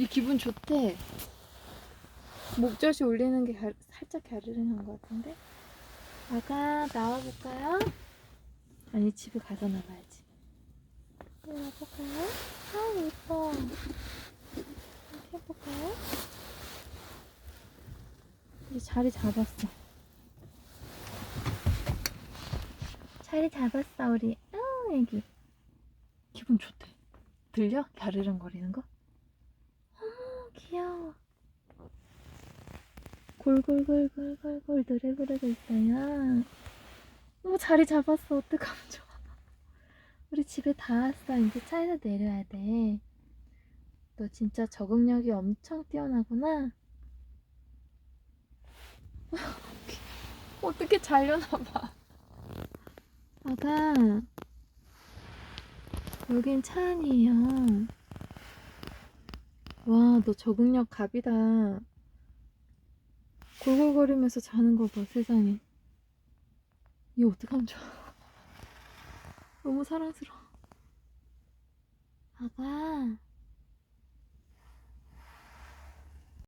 이 기분 좋대. 목젖이 올리는 게 가- 살짝 갸르릉한 것 같은데? 아가 나와볼까요? 아니 집에 가서 나가야지. 나와볼까요? 아 예뻐. 이렇게 해볼까요? 이제 자리 잡았어. 자리 잡았어 우리. 어 애기. 기분 좋대. 들려? 갸르릉 거리는 거? 귀여워. 골골골골골골 노래 부르고 있어요. 어머 자리 잡았어. 어떡하면 좋아. 우리 집에 다 왔어. 이제 차에서 내려야 돼. 너 진짜 적응력이 엄청 뛰어나구나. 어떻게 잘려나 봐. 아가, 여긴 차 안이에요. 와, 너 적응력 갑이다. 골골거리면서 자는 거 봐, 세상에. 이거 어떡하면 좋아. 너무 사랑스러워. 아가,